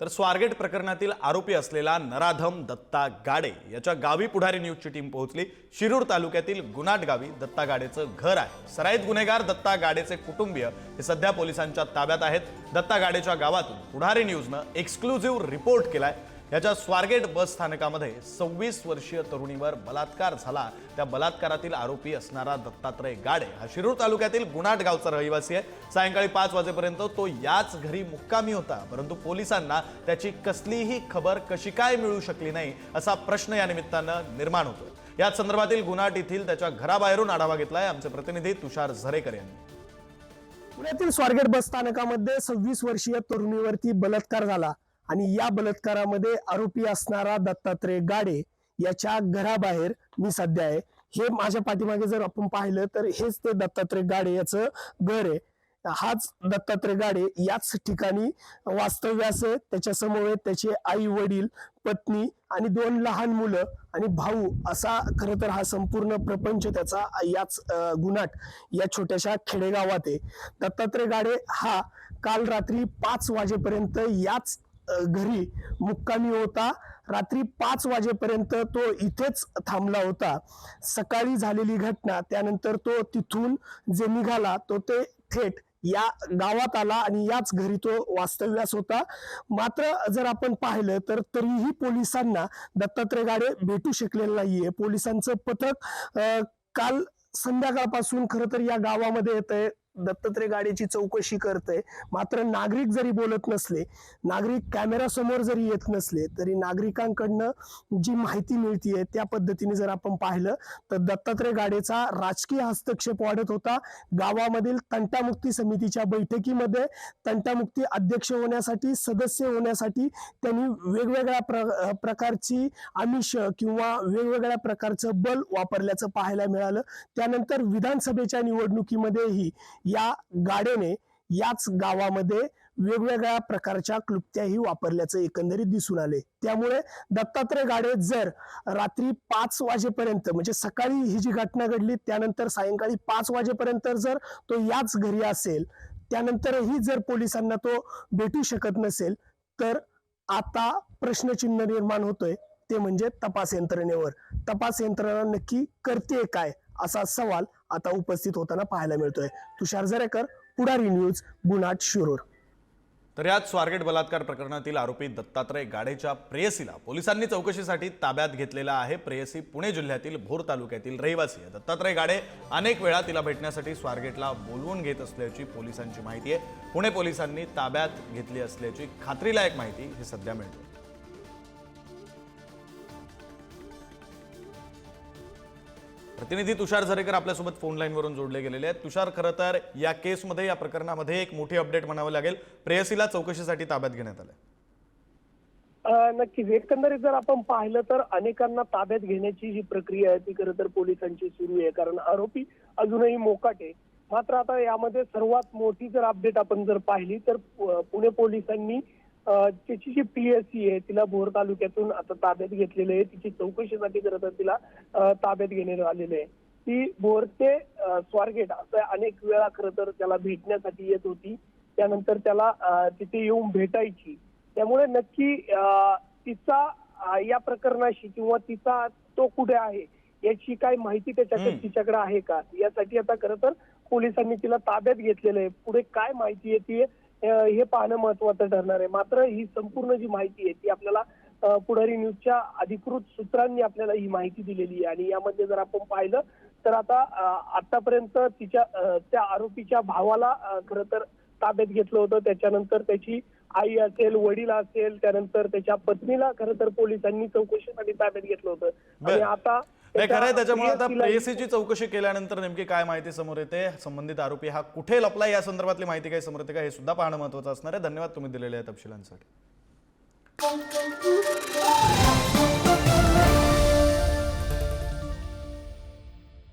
तर स्वारगेट प्रकरणातील आरोपी असलेला नराधम दत्ता गाडे याच्या गावी पुढारी न्यूजची टीम पोहोचली. शिरूर तालुक्यातील गुनाट गावी दत्ता गाडेचं घर आहे. सराईत गुन्हेगार दत्ता गाडेचे कुटुंबीय हे सध्या पोलिसांच्या ताब्यात आहेत. दत्ता गाडेच्या गावातून पुढारी न्यूजनं एक्सक्लुझिव्ह रिपोर्ट केलाय. याच्या स्वारगेट बस स्थानकामध्ये सव्वीस वर्षीय तरुणीवर बलात्कार झाला. त्या बलात्कारातील आरोपी असणारा दत्तात्रय गाडे हा शिरूर तालुक्यातील गुणाट गावचा रहिवासी आहे. सायंकाळी पाच वाजेपर्यंत तो याच घरी मुक्कामी होता परंतु पोलिसांना त्याची कसलीही खबर कशी काय मिळू शकली नाही असा प्रश्न या निमित्तानं निर्माण होतो याच संदर्भातील गुन्हाट येथील त्याच्या घराबाहेरून आढावा घेतलाय आमचे प्रतिनिधी तुषार झरेकर यांनी. पुण्यातील स्वारगेट बस स्थानकामध्ये सव्वीस वर्षीय तरुणीवरती बलात्कार झाला. आणि या बलात्कारामध्ये आरोपी असणारा दत्तात्रय गाडे याच्या घराबाहेर मी सध्या आहे. हे माझ्या पाठीमागे जर आपण पाहिलं तर हेच ते दत्तात्रय गाडे याचं घर आहे. हाच दत्तात्रय गाडे याच ठिकाणी वास्तव्यास त्याच्यासमोर त्याच्यासमोर त्याचे आई वडील पत्नी आणि दोन लहान मुलं आणि भाऊ असा खर तर हा संपूर्ण प्रपंच त्याचा याच अं, गुन्हाट या छोट्याशा खेडेगावात आहे. दत्तात्रय गाडे हा काल रात्री पाच वाजेपर्यंत याच घरी मुक्कामी होता. रात्री पाच वाजेपर्यंत तो इथेच थांबला होता. सकाळी झालेली घटना त्यानंतर तो तिथून जे निघाला तो ते थेट या गावात आला आणि याच घरी तो वास्तव्यास होता. मात्र जर आपण पाहिलं तर तरीही पोलिसांना दत्तात्रय गाडे भेटू शकलेलं नाहीये. पोलिसांचं पथक काल संध्याकाळपासून खरं तर या गावामध्ये येत आहे दत्तात्रय गाडीची चौकशी करतंय. मात्र नागरिक जरी बोलत नसले नागरिक कॅमेरा समोर जरी येत नसले तरी नागरिकांकडनं जी माहिती मिळतीये त्या पद्धतीने जर आपण पाहिलं तर दत्तात्रय गाडेचा राजकीय हस्तक्षेप वाढत होता. गावामधील तंटामुक्ती समितीच्या बैठकीमध्ये तंटामुक्ती अध्यक्ष होण्यासाठी सदस्य होण्यासाठी त्यांनी वेगवेगळ्या प्र प्रकारची आमिष किंवा वेगवेगळ्या प्रकारचं बल वापरल्याचं पाहायला मिळालं. त्यानंतर विधानसभेच्या निवडणुकीमध्येही या गाड्याने याच गावामध्ये वेगवेगळ्या प्रकारच्या क्लुप्त्याही वापरल्याचं एकंदरीत दिसून आले त्यामुळे दत्तात्रय गाडे जर रात्री पाच वाजेपर्यंत म्हणजे सकाळी ही जी घटना घडली त्यानंतर सायंकाळी पाच वाजेपर्यंत जर तो याच घरी असेल त्यानंतरही जर पोलिसांना तो भेटू शकत नसेल तर आता प्रश्नचिन्ह निर्माण होतोय. ते म्हणजे तपास यंत्रणेवर. तपास यंत्रणा नक्की करते काय? असा सवाल आता उपस्थित होताना पाहायला मिळतोय. तुषार जरेकर पुढारी न्यूज गुणाट शिरूर. तर यात स्वारगेट बलात्कार प्रकरणातील आरोपी दत्तात्रय गाडेच्या प्रेयसीला पोलिसांनी चौकशीसाठी ताब्यात घेतलेला आहे. प्रेयसी पुणे जिल्ह्यातील भोर तालुक्यातील रहिवासी आहे. दत्तात्रय गाडे अनेक वेळा तिला भेटण्यासाठी स्वारगेटला बोलवून घेत असल्याची पोलिसांची माहिती आहे. पुणे पोलिसांनी ताब्यात घेतली असल्याची खात्रीलायक माहिती ही सध्या मिळते प्रतिनिधी तुषार झरेकर आपल्यासोबत फोन लाईनवरून जोडले गेलेले आहेत. तुषार खरं तर या केसमध्ये या प्रकरणामध्ये एक मोठी अपडेट म्हणावं लागेल. प्रेयसीला चौकशीसाठी ताब्यात घेण्यात आलं नक्कीच. एकंदरीत जर आपण पाहिलं तर अनेकांना ताब्यात घेण्याची जी प्रक्रिया आहे ती खरं तर पोलिसांची सुरू आहे. कारण आरोपी अजूनही मोकाट आहे मात्र आता यामध्ये सर्वात मोठी जर अपडेट आपण जर पाहिली तर पुणे पोलिसांनी त्याची जी पीएससी आहे तिला भोर तालुक्यातून आता ताब्यात घेतलेली आहे. तिची चौकशीसाठी खरं तर तिला ताब्यात घेण्यात आलेले आहे. ती भोर ते स्वारगेट असं अनेक वेळा खरं तर त्याला भेटण्यासाठी येत होती. त्यानंतर त्याला तिथे येऊन भेटायची. त्यामुळे नक्की तिचा या प्रकरणाशी किंवा तिचा तो कुठे आहे याची काय माहिती त्याच्याकडे. तिच्याकडे आहे का? यासाठी आता खरं तर पोलिसांनी तिला ताब्यात घेतलेलं आहे. पुढे काय माहिती येते हे पाहणं महत्वाचं ठरणार आहे. मात्र ही संपूर्ण जी माहिती आहे ती आपल्याला पुढारी न्यूजच्या अधिकृत सूत्रांनी आपल्याला ही माहिती दिलेली आहे. आणि यामध्ये जर आपण पाहिलं तर आता आतापर्यंत तिच्या त्या आरोपीच्या भावाला खरं तर ताब्यात घेतलं होतं. त्याच्यानंतर त्याची आई असेल वडील असेल त्यानंतर त्याच्या पत्नीला खरं तर पोलिसांनी चौकशीसाठी ताब्यात घेतलं होतं. आणि. आता नाही खरं आहे त्याच्यामुळे आता प्रेयसीची चौकशी केल्यानंतर नेमकी काय माहिती समोर येते संबंधित आरोपी हा कुठे लपला या संदर्भातली माहिती काय समोर येते का हे सुद्धा पाहणं महत्वाचं असणार आहे. धन्यवाद तुम्ही दिलेल्या तपशिलांसाठी.